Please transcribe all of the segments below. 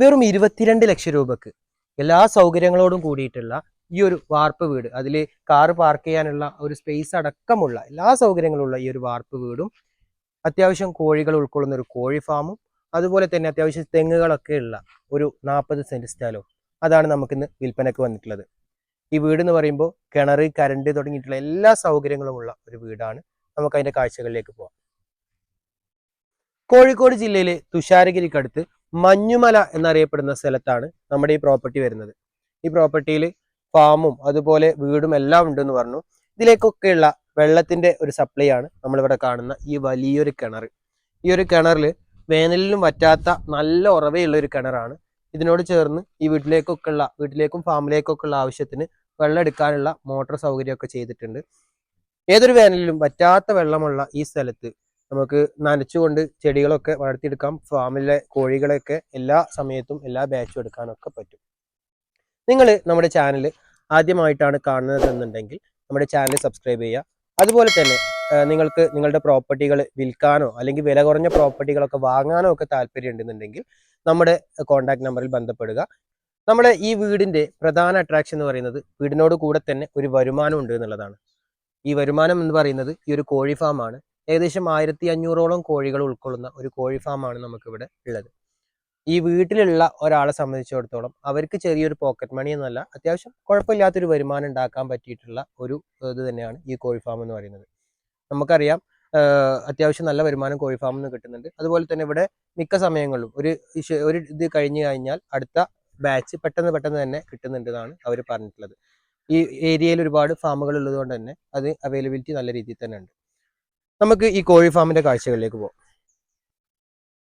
വെറും ഇരുപത്തിരണ്ട് ലക്ഷം രൂപക്ക് എല്ലാ സൗകര്യങ്ങളോടും കൂടിയിട്ടുള്ള ഈ ഒരു വാർപ്പ് വീട് അതിൽ കാർ പാർക്ക് ചെയ്യാനുള്ള ഒരു സ്പേസ് അടക്കമുള്ള എല്ലാ സൗകര്യങ്ങളുള്ള ഈ ഒരു വാർപ്പ് വീടും അത്യാവശ്യം കോഴികൾ ഉൾക്കൊള്ളുന്ന ഒരു കോഴി ഫാമും അതുപോലെ തന്നെ അത്യാവശ്യം തെങ്ങുകളൊക്കെ ഉള്ള ഒരു നാൽപ്പത് സെന്റ് സ്ഥലവും അതാണ് നമുക്കിന്ന് വിൽപ്പനക്ക് വന്നിട്ടുള്ളത്. ഈ വീട് എന്ന് പറയുമ്പോൾ കിണറ് കരണ്ട് തുടങ്ങിയിട്ടുള്ള എല്ലാ സൗകര്യങ്ങളുമുള്ള ഒരു വീടാണ്. നമുക്ക് അതിന്റെ കാഴ്ചകളിലേക്ക് പോവാം. കോഴിക്കോട് ജില്ലയിലെ തുഷാരഗിരിക്കടുത്ത് മഞ്ഞുമല എന്നറിയപ്പെടുന്ന സ്ഥലത്താണ് നമ്മുടെ ഈ പ്രോപ്പർട്ടി വരുന്നത്. ഈ പ്രോപ്പർട്ടിയിൽ ഫാമും അതുപോലെ വീടും എല്ലാം ഉണ്ടെന്ന് പറഞ്ഞു. ഇതിലേക്കൊക്കെയുള്ള വെള്ളത്തിന്റെ ഒരു സപ്ലൈ ആണ് നമ്മളിവിടെ കാണുന്ന ഈ വലിയൊരു കിണർ. ഈ ഒരു കിണറിൽ വേനലിലും വറ്റാത്ത നല്ല ഉറവയുള്ള ഒരു കിണറാണ്. ഇതിനോട് ചേർന്ന് ഈ വീട്ടിലേക്കൊക്കെ ഉള്ള വീട്ടിലേക്കും ഫാമിലേക്കൊക്കെ ഉള്ള ആവശ്യത്തിന് വെള്ളം എടുക്കാനുള്ള മോട്ടോർ സൗകര്യമൊക്കെ ചെയ്തിട്ടുണ്ട്. ഏതൊരു വേനലിലും വറ്റാത്ത വെള്ളമുള്ള ഈ സ്ഥലത്ത് നമുക്ക് നനച്ചുകൊണ്ട് ചെടികളൊക്കെ വളർത്തിയെടുക്കാം. ഫാമിലെ കോഴികളെയൊക്കെ എല്ലാ സമയത്തും എല്ലാ ബാച്ചും എടുക്കാനൊക്കെ പറ്റും. നിങ്ങൾ നമ്മുടെ ചാനൽ ആദ്യമായിട്ടാണ് കാണുന്നത് എന്നുണ്ടെങ്കിൽ നമ്മുടെ ചാനൽ സബ്സ്ക്രൈബ് ചെയ്യുക. അതുപോലെ തന്നെ നിങ്ങൾക്ക് നിങ്ങളുടെ പ്രോപ്പർട്ടികൾ വിൽക്കാനോ അല്ലെങ്കിൽ വില കുറഞ്ഞ പ്രോപ്പർട്ടികളൊക്കെ വാങ്ങാനോ ഒക്കെ താല്പര്യം ഉണ്ടെന്നുണ്ടെങ്കിൽ നമ്മുടെ കോൺടാക്ട് നമ്പറിൽ ബന്ധപ്പെടുക. നമ്മുടെ ഈ വീടിന്റെ പ്രധാന അട്രാക്ഷൻ എന്ന് പറയുന്നത് വീടിനോട് കൂടെ തന്നെ ഒരു വരുമാനം ഉണ്ട് എന്നുള്ളതാണ്. ഈ വരുമാനം എന്ന് പറയുന്നത് ഈ ഒരു കോഴി ഫാമാണ് ഏകദേശം ആയിരത്തി അഞ്ഞൂറോളം കോഴികൾ ഉൾക്കൊള്ളുന്ന ഒരു കോഴി ഫാമാണ് നമുക്കിവിടെ ഉള്ളത്. ഈ വീട്ടിലുള്ള ഒരാളെ സംബന്ധിച്ചിടത്തോളം അവർക്ക് ചെറിയൊരു പോക്കറ്റ് മണി എന്നല്ല അത്യാവശ്യം കുഴപ്പമില്ലാത്തൊരു വരുമാനം ഉണ്ടാക്കാൻ പറ്റിയിട്ടുള്ള ഒരു ഇത് തന്നെയാണ് ഈ കോഴി ഫാം എന്ന് പറയുന്നത്. നമുക്കറിയാം അത്യാവശ്യം നല്ല വരുമാനം കോഴി ഫാമിൽ നിന്ന് കിട്ടുന്നുണ്ട്. അതുപോലെ തന്നെ ഇവിടെ മിക്ക സമയങ്ങളിലും ഒരു ഒരു ഇത് കഴിഞ്ഞു കഴിഞ്ഞാൽ അടുത്ത ബാച്ച് പെട്ടെന്ന് പെട്ടെന്ന് തന്നെ കിട്ടുന്നുണ്ടെന്നാണ് അവർ പറഞ്ഞിട്ടുള്ളത്. ഈ ഏരിയയിൽ ഒരുപാട് ഫാമുകൾ ഉള്ളതുകൊണ്ട് തന്നെ അത് അവൈലബിലിറ്റി നല്ല രീതിയിൽ തന്നെ ഉണ്ട്. നമുക്ക് ഈ കോഴി ഫാമിന്റെ കാഴ്ചകളിലേക്ക് പോകാം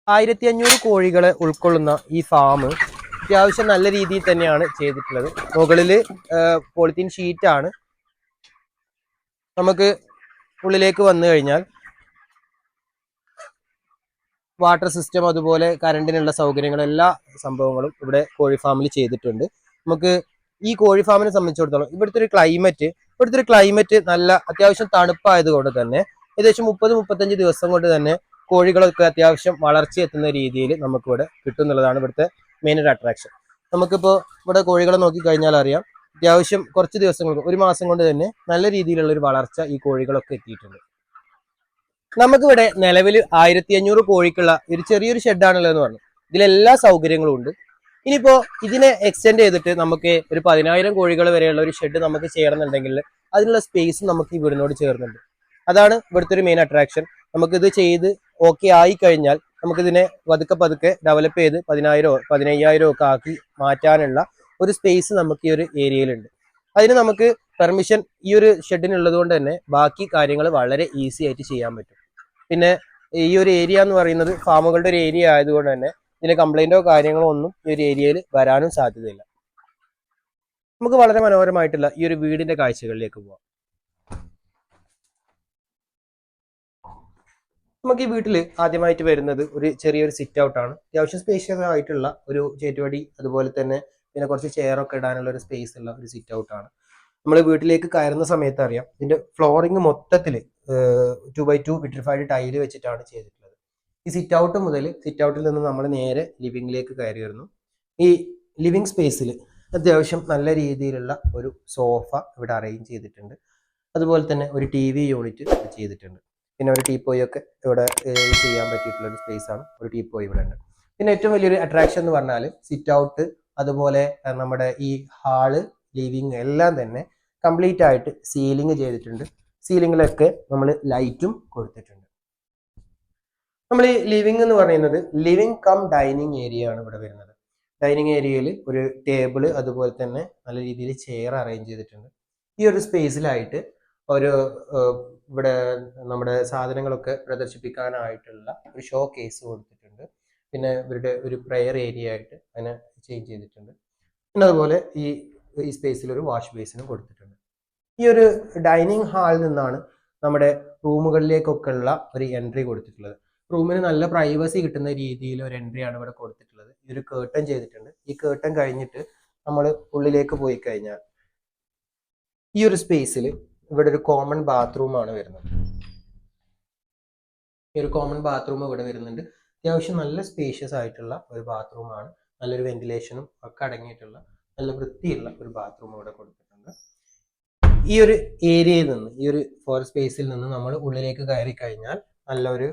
ആയിരത്തി അഞ്ഞൂറ് കോഴികളെ ഉൾക്കൊള്ളുന്ന ഈ ഫാം അത്യാവശ്യം നല്ല രീതിയിൽ തന്നെയാണ് ചെയ്തിട്ടുള്ളത്. മുകളിൽ പോളിത്തീൻ ഷീറ്റാണ്. നമുക്ക് ഉള്ളിലേക്ക് വന്നു കഴിഞ്ഞാൽ വാട്ടർ സിസ്റ്റം അതുപോലെ കറണ്ടിനുള്ള സൗകര്യങ്ങൾ എല്ലാ സംഭവങ്ങളും ഇവിടെ കോഴി ഫാമിൽ ചെയ്തിട്ടുണ്ട്. നമുക്ക് ഈ കോഴി ഫാമിനെ സംബന്ധിച്ചിടത്തോളം ഇവിടുത്തെ ഒരു ക്ലൈമറ്റ് ഇവിടുത്തെ ഒരു ക്ലൈമറ്റ് നല്ല അത്യാവശ്യം തണുപ്പായത് കൊണ്ട് തന്നെ ഏകദേശം മുപ്പത് മുപ്പത്തഞ്ച് ദിവസം കൊണ്ട് തന്നെ കോഴികളൊക്കെ അത്യാവശ്യം വളർച്ച എത്തുന്ന രീതിയിൽ നമുക്കിവിടെ കിട്ടും എന്നുള്ളതാണ് ഇവിടുത്തെ മെയിൻ ഒരു അട്രാക്ഷൻ നമുക്കിപ്പോൾ ഇവിടെ കോഴികളെ നോക്കി കഴിഞ്ഞാൽ അറിയാം അത്യാവശ്യം കുറച്ച് ദിവസങ്ങൾ ഒരു മാസം കൊണ്ട് തന്നെ നല്ല രീതിയിലുള്ള ഒരു വളർച്ച ഈ കോഴികളൊക്കെ എത്തിയിട്ടുണ്ട്. നമുക്കിവിടെ നിലവിൽ ആയിരത്തി അഞ്ഞൂറ് കോഴിക്കുള്ള ഒരു ചെറിയൊരു ഷെഡാണല്ലോ എന്ന് പറഞ്ഞു. ഇതിലെല്ലാ സൗകര്യങ്ങളും ഉണ്ട്. ഇനിയിപ്പോൾ ഇതിനെ എക്സ്റ്റെൻഡ് ചെയ്തിട്ട് നമുക്ക് ഒരു പതിനായിരം കോഴികൾ വരെയുള്ള ഒരു ഷെഡ് നമുക്ക് ചെയ്യണമെന്നുണ്ടെങ്കിൽ അതിനുള്ള സ്പേസ് നമുക്ക് ഈ വീടിനോട് ചേർന്നുണ്ട്. അതാണ് ഇവിടുത്തെ ഒരു മെയിൻ അട്രാക്ഷൻ നമുക്കിത് ചെയ്ത് ഓക്കെ ആയി കഴിഞ്ഞാൽ നമുക്കിതിനെ പതുക്കെ പതുക്കെ ഡെവലപ്പ് ചെയ്ത് പതിനായിരമോ പതിനയ്യായിരമോ ഒക്കെ ആക്കി മാറ്റാനുള്ള ഒരു സ്പേസ് നമുക്ക് ഈ ഒരു ഏരിയയിലുണ്ട് അതിന് നമുക്ക് പെർമിഷൻ ഈ ഒരു ഷെഡിനുള്ളത് കൊണ്ട് തന്നെ ബാക്കി കാര്യങ്ങൾ വളരെ ഈസി ആയിട്ട് ചെയ്യാൻ പറ്റും. പിന്നെ ഈ ഒരു ഏരിയ എന്ന് പറയുന്നത് ഫാമുകളുടെ ഒരു ഏരിയ ആയതുകൊണ്ട് തന്നെ ഇതിന് കംപ്ലൈന്റോ കാര്യങ്ങളോ ഒന്നും ഈ ഒരു ഏരിയയിൽ വരാനും സാധ്യതയില്ല. നമുക്ക് വളരെ മനോഹരമായിട്ടുള്ള ഈ ഒരു വീടിന്റെ കാഴ്ചകളിലേക്ക് പോവാം. നമുക്ക് ഈ വീട്ടിൽ ആദ്യമായിട്ട് വരുന്നത് ഒരു ചെറിയൊരു സിറ്റ് ഔട്ട് ആണ്. അത്യാവശ്യം സ്പേഷ്യസ് ആയിട്ടുള്ള ഒരു ചേറ്റുവടി അതുപോലെ തന്നെ പിന്നെ കുറച്ച് ചെയറൊക്കെ ഇടാനുള്ള ഒരു സ്പേസ് ഉള്ള ഒരു സിറ്റ് ഔട്ട് ആണ്. നമ്മൾ വീട്ടിലേക്ക് കയറുന്ന സമയത്ത് അറിയാം ഇതിന്റെ ഫ്ലോറിങ് മൊത്തത്തിൽ two by two vitrified tile വെച്ചിട്ടാണ് ചെയ്തിട്ടുള്ളത്. ഈ സിറ്റ് ഔട്ട് മുതൽ സിറ്റ് ഔട്ടിൽ നിന്ന് നമ്മൾ നേരെ ലിവിങ്ങിലേക്ക് കയറി വരുന്നു. ഈ ലിവിങ് സ്പേസിൽ അത്യാവശ്യം നല്ല രീതിയിലുള്ള ഒരു സോഫ ഇവിടെ അറേഞ്ച് ചെയ്തിട്ടുണ്ട്. അതുപോലെ തന്നെ ഒരു ടി വി യൂണിറ്റ് ചെയ്തിട്ടുണ്ട്. പിന്നെ ഒരു ടീപ്പോയി ഒക്കെ ഇവിടെ ചെയ്യാൻ പറ്റിയിട്ടുള്ള ഒരു സ്പേസ് ആണ്. ഒരു ടീപ്പോയി ഇവിടെ ഉണ്ട്. പിന്നെ ഏറ്റവും വലിയൊരു അട്രാക്ഷൻ എന്ന് പറഞ്ഞാൽ സിറ്റ് ഔട്ട് അതുപോലെ നമ്മുടെ ഈ ഹാൾ ലിവിങ് എല്ലാം തന്നെ കംപ്ലീറ്റ് ആയിട്ട് സീലിംഗ് ചെയ്തിട്ടുണ്ട്. സീലിങ്ങിലൊക്കെ നമ്മൾ ലൈറ്റും കൊടുത്തിട്ടുണ്ട്. നമ്മൾ ഈ ലിവിങ് എന്ന് പറയുന്നത് ലിവിങ് കം ഡൈനിങ് ഏരിയ ആണ് ഇവിടെ വരുന്നത്. ഡൈനിങ് ഏരിയയിൽ ഒരു ടേബിൾ അതുപോലെ തന്നെ നല്ല രീതിയിൽ ചെയർ അറേഞ്ച് ചെയ്തിട്ടുണ്ട്. ഈ ഒരു സ്പേസിലായിട്ട് ഒരു ഇവിടെ നമ്മുടെ സാധനങ്ങളൊക്കെ പ്രദർശിപ്പിക്കാനായിട്ടുള്ള ഒരു ഷോ കേസ് കൊടുത്തിട്ടുണ്ട്. പിന്നെ ഇവരുടെ ഒരു പ്രെയർ ഏരിയ ആയിട്ട് അതിനെ ചേഞ്ച് ചെയ്തിട്ടുണ്ട്. പിന്നെ അതുപോലെ ഈ ഈ സ്പേസിൽ ഒരു വാഷ് ബേസിനും കൊടുത്തിട്ടുണ്ട്. ഈ ഒരു ഡൈനിങ് ഹാളിൽ നിന്നാണ് നമ്മുടെ റൂമുകളിലേക്കൊക്കെ ഉള്ള ഒരു എൻട്രി കൊടുത്തിട്ടുള്ളത്. റൂമിന് നല്ല പ്രൈവസി കിട്ടുന്ന രീതിയിൽ ഒരു എൻട്രി ആണ് ഇവിടെ കൊടുത്തിട്ടുള്ളത്. ഈ ഒരു ചെയ്തിട്ടുണ്ട്. ഈ കേട്ടൺ കഴിഞ്ഞിട്ട് നമ്മൾ ഉള്ളിലേക്ക് പോയി കഴിഞ്ഞാൽ ഈ ഒരു സ്പേസിൽ ഇവിടെ ഒരു കോമൺ ബാത്റൂം ആണ് വരുന്നത്. ഈ ഒരു കോമൺ ബാത്റൂം ഇവിടെ വരുന്നുണ്ട്. അത്യാവശ്യം നല്ല സ്പേഷ്യസ് ആയിട്ടുള്ള ഒരു ബാത്റൂം ആണ്. നല്ലൊരു വെന്റിലേഷനും ഒക്കെ അടങ്ങിയിട്ടുള്ള നല്ല വൃത്തിയുള്ള ഒരു ബാത്റൂം ഇവിടെ കൊടുത്തിട്ടുണ്ട്. ഈ ഒരു ഏരിയയിൽ നിന്ന് ഈ ഒരു ഫോർ സ്പേസിൽ നിന്ന് നമ്മൾ ഉള്ളിലേക്ക് കയറി കഴിഞ്ഞാൽ നല്ലൊരു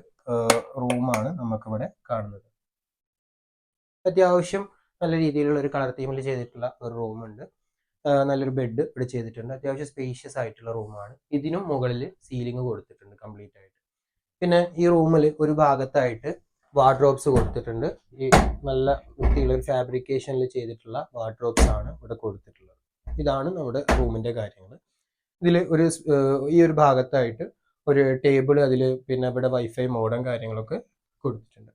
റൂമാണ് നമുക്കിവിടെ കാണുന്നത്. അത്യാവശ്യം നല്ല രീതിയിലുള്ള ഒരു കളർ തീമിൽ ചെയ്തിട്ടുള്ള ഒരു റൂമുണ്ട് നല്ലൊരു ബെഡ് ഇവിടെ ചെയ്തിട്ടുണ്ട്. അത്യാവശ്യം സ്പേഷ്യസ് ആയിട്ടുള്ള റൂമാണ് ഇതിനും മുകളിൽ സീലിംഗ് കൊടുത്തിട്ടുണ്ട് കംപ്ലീറ്റ് ആയിട്ട്. പിന്നെ ഈ റൂമിൽ ഒരു ഭാഗത്തായിട്ട് വാർഡ്രോബ്സ് കൊടുത്തിട്ടുണ്ട്. ഈ നല്ല വൃത്തിയുള്ള ഫാബ്രിക്കേഷനിൽ ചെയ്തിട്ടുള്ള വാർഡ്രോബ്സ് ആണ് ഇവിടെ കൊടുത്തിട്ടുള്ളത്. ഇതാണ് നമ്മുടെ റൂമിന്റെ കാര്യങ്ങൾ ഇതിൽ ഒരു ഈ ഒരു ഭാഗത്തായിട്ട് ഒരു ടേബിൾ അതിൽ പിന്നെ ഇവിടെ വൈഫൈ മോഡം കാര്യങ്ങളൊക്കെ കൊടുത്തിട്ടുണ്ട്.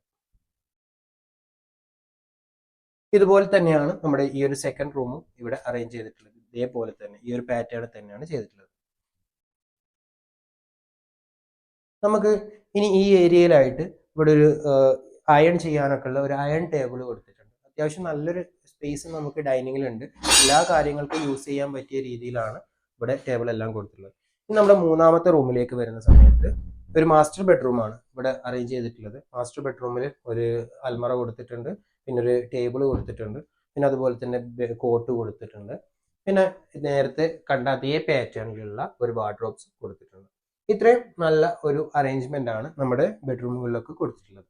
ഇതുപോലെ തന്നെയാണ് നമ്മുടെ ഈ ഒരു സെക്കൻഡ് റൂമും ഇവിടെ അറേഞ്ച് ചെയ്തിട്ടുള്ളത്. ഇതേപോലെ തന്നെ ഈ ഒരു പാറ്റേൺ തന്നെയാണ് ചെയ്തിട്ടുള്ളത്. നമുക്ക് ഇനി ഈ ഏരിയയിലായിട്ട് ഇവിടെ ഒരു അയൺ ചെയ്യാനൊക്കെ ഉള്ള ഒരു അയൺ ടേബിൾ കൊടുത്തിട്ടുണ്ട്. അത്യാവശ്യം നല്ലൊരു സ്പേസ് നമുക്ക് ഡൈനിങ്ങിലുണ്ട് എല്ലാ കാര്യങ്ങൾക്കും യൂസ് ചെയ്യാൻ പറ്റിയ രീതിയിലാണ് ഇവിടെ ടേബിൾ എല്ലാം കൊടുത്തിട്ടുള്ളത്. ഇനി നമ്മുടെ മൂന്നാമത്തെ റൂമിലേക്ക് വരുന്ന സമയത്ത് ഒരു മാസ്റ്റർ ബെഡ്റൂമാണ് ഇവിടെ അറേഞ്ച് ചെയ്തിട്ടുള്ളത്. മാസ്റ്റർ ബെഡ്റൂമിൽ ഒരു അൽമറ കൊടുത്തിട്ടുണ്ട്. പിന്നെ ഒരു ടേബിൾ കൊടുത്തിട്ടുണ്ട്. പിന്നെ അതുപോലെ തന്നെ കോട്ട് കൊടുത്തിട്ടുണ്ട്. പിന്നെ നേരത്തെ കണ്ട അതേ പാറ്റേണിലുള്ള ഒരു വാർഡ്രോബ്സ് കൊടുത്തിട്ടുണ്ട്. ഇത്രയും നല്ല ഒരു അറേഞ്ച്മെന്റ് ആണ് നമ്മുടെ ബെഡ്റൂമുകളിലൊക്കെ കൊടുത്തിട്ടുള്ളത്.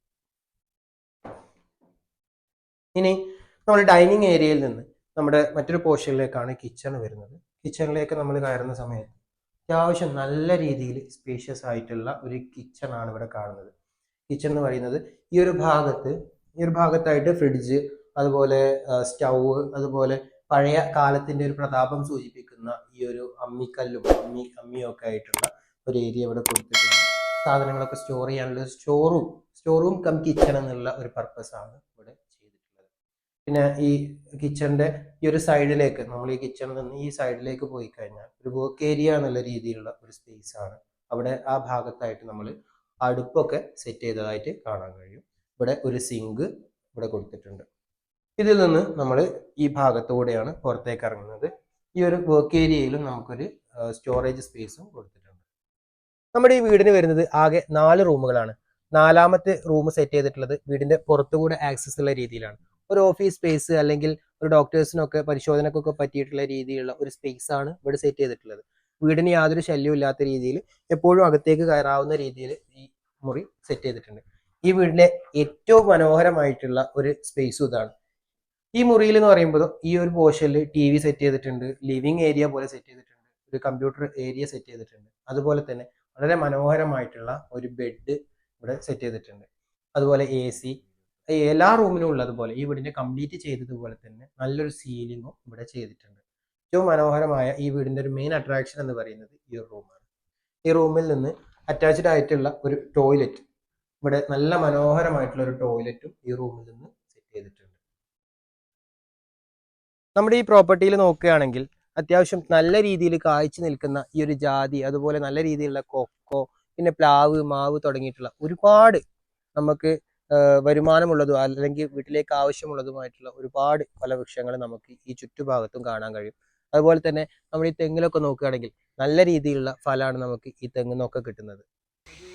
ഇനി നമ്മൾ ഡൈനിങ് ഏരിയയിൽ നിന്ന് നമ്മുടെ മറ്റൊരു പോർഷനിലേക്കാണ് കിച്ചൺ വരുന്നത്. കിച്ചണിലേക്ക് നമ്മൾ കയറുന്ന സമയത്ത് അത്യാവശ്യം നല്ല രീതിയിൽ സ്പേഷ്യസ് ആയിട്ടുള്ള ഒരു കിച്ചൺ ആണ് ഇവിടെ കാണുന്നത്. കിച്ചൺ എന്ന് പറയുന്നത് ഈ ഒരു ഭാഗത്ത് ഈ ഒരു ഭാഗത്തായിട്ട് ഫ്രിഡ്ജ് അതുപോലെ സ്റ്റൗ അതുപോലെ പഴയ കാലത്തിന്റെ ഒരു പ്രതാപം സൂചിപ്പിക്കുന്ന ഈ ഒരു അമ്മിക്കല്ലും അമ്മി അമ്മിയും ഒക്കെ ആയിട്ടുള്ള ഒരു ഏരിയ ഇവിടെ കൊടുത്തിട്ടുണ്ട്. സാധനങ്ങളൊക്കെ സ്റ്റോർ ചെയ്യാനുള്ള store room store room cum kitchen എന്നുള്ള ഒരു പർപ്പസ് ആണ് ഇവിടെ ചെയ്തിട്ടുള്ളത്. പിന്നെ ഈ കിച്ചണിന്റെ ഈ ഒരു സൈഡിലേക്ക് നമ്മൾ ഈ കിച്ചണിൽ നിന്ന് ഈ സൈഡിലേക്ക് പോയി കഴിഞ്ഞാൽ ഒരു വർക്ക് ഏരിയ എന്നുള്ള രീതിയിലുള്ള ഒരു സ്പേസ് ആണ് അവിടെ ആ ഭാഗത്തായിട്ട് നമ്മൾ അടുപ്പൊക്കെ സെറ്റ് ചെയ്തതായിട്ട് കാണാൻ കഴിയും. ഇവിടെ ഒരു സിങ്ക് ഇവിടെ കൊടുത്തിട്ടുണ്ട്. ഇതിൽ നിന്ന് നമ്മൾ ഈ ഭാഗത്തൂടെയാണ് പുറത്തേക്ക് ഇറങ്ങുന്നത്. ഈ ഒരു വർക്ക് ഏരിയയിലും നമുക്കൊരു സ്റ്റോറേജ് സ്പേസും കൊടുത്തിട്ടുണ്ട്. നമ്മുടെ ഈ വീടിന് വരുന്നത് ആകെ നാല് റൂമുകളാണ് നാലാമത്തെ റൂം സെറ്റ് ചെയ്തിട്ടുള്ളത് വീടിന്റെ പുറത്തുകൂടെ ആക്സസ് ഉള്ള രീതിയിലാണ്. ഒരു ഓഫീസ് സ്പേസ് അല്ലെങ്കിൽ ഒരു ഡോക്ടേഴ്സിനൊക്കെ പരിശോധനക്കൊക്കെ പറ്റിയിട്ടുള്ള രീതിയിലുള്ള ഒരു സ്പേസ് ആണ് ഇവിടെ സെറ്റ് ചെയ്തിട്ടുള്ളത്. വീടിന് യാതൊരു ശല്യവും ഇല്ലാത്ത രീതിയിൽ എപ്പോഴും അകത്തേക്ക് കയറാവുന്ന രീതിയിൽ ഈ മുറി സെറ്റ് ചെയ്തിട്ടുണ്ട്. ഈ വീടിലെ ഏറ്റവും മനോഹരമായിട്ടുള്ള ഒരു സ്പേസും ഇതാണ്. ഈ മുറിയിൽ എന്ന് പറയുമ്പോൾ ഈ ഒരു പോർഷനിൽ ടി വി സെറ്റ് ചെയ്തിട്ടുണ്ട് ലിവിങ് ഏരിയ പോലെ സെറ്റ് ചെയ്തിട്ടുണ്ട് ഒരു കമ്പ്യൂട്ടർ ഏരിയ സെറ്റ് ചെയ്തിട്ടുണ്ട്. അതുപോലെ തന്നെ വളരെ മനോഹരമായിട്ടുള്ള ഒരു ബെഡ് ഇവിടെ സെറ്റ് ചെയ്തിട്ടുണ്ട്. അതുപോലെ എ സി എല്ലാ റൂമിലും ഉള്ളതുപോലെ ഈ വീടിന്റെ കംപ്ലീറ്റ് ചെയ്തതുപോലെ തന്നെ നല്ലൊരു സീലിങ്ങും ഇവിടെ ചെയ്തിട്ടുണ്ട്. ഏറ്റവും മനോഹരമായ ഈ വീടിന്റെ ഒരു മെയിൻ അട്രാക്ഷൻ എന്ന് പറയുന്നത് ഈ റൂമാണ് ഈ റൂമിൽ നിന്ന് അറ്റാച്ച്ഡ് ആയിട്ടുള്ള ഒരു ടോയ്ലറ്റ് ഇവിടെ നല്ല മനോഹരമായിട്ടുള്ള ഒരു ടോയ്ലറ്റും ഈ റൂമിൽ നിന്ന് സെറ്റ് ചെയ്തിട്ടുണ്ട്. നമ്മുടെ ഈ പ്രോപ്പർട്ടിയിൽ നോക്കുകയാണെങ്കിൽ അത്യാവശ്യം നല്ല രീതിയിൽ കായ്ച്ചു നിൽക്കുന്ന ഈ ഒരു ജാതി അതുപോലെ നല്ല രീതിയിലുള്ള കൊക്കോ പിന്നെ പ്ലാവ് മാവ് തുടങ്ങിയിട്ടുള്ള ഒരുപാട് നമുക്ക് വരുമാനമുള്ളതും അല്ലെങ്കിൽ വീട്ടിലേക്ക് ആവശ്യമുള്ളതുമായിട്ടുള്ള ഒരുപാട് ഫലവൃക്ഷങ്ങൾ നമുക്ക് ഈ ചുറ്റുഭാഗത്തും കാണാൻ കഴിയും. അതുപോലെ തന്നെ നമ്മൾ ഈ തെങ്ങിലൊക്കെ നോക്കുകയാണെങ്കിൽ നല്ല രീതിയിലുള്ള ഫലമാണ് നമുക്ക് ഈ തെങ്ങിൽ നിന്നൊക്കെ കിട്ടുന്നത്.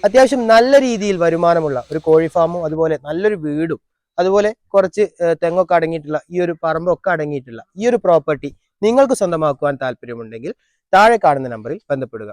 അത്യാവശ്യം നല്ല രീതിയിൽ വരുമാനമുള്ള ഒരു കോഴി ഫാമും അതുപോലെ നല്ലൊരു വീടും അതുപോലെ കുറച്ച് തെങ്ങൊക്കെ അടങ്ങിയിട്ടുള്ള ഈ ഒരു പറമ്പൊക്കെ അടങ്ങിയിട്ടുള്ള ഈ ഒരു പ്രോപ്പർട്ടി നിങ്ങൾക്ക് സ്വന്തമാക്കുവാൻ താല്പര്യമുണ്ടെങ്കിൽ താഴെ കാണുന്ന നമ്പറിൽ ബന്ധപ്പെടുക.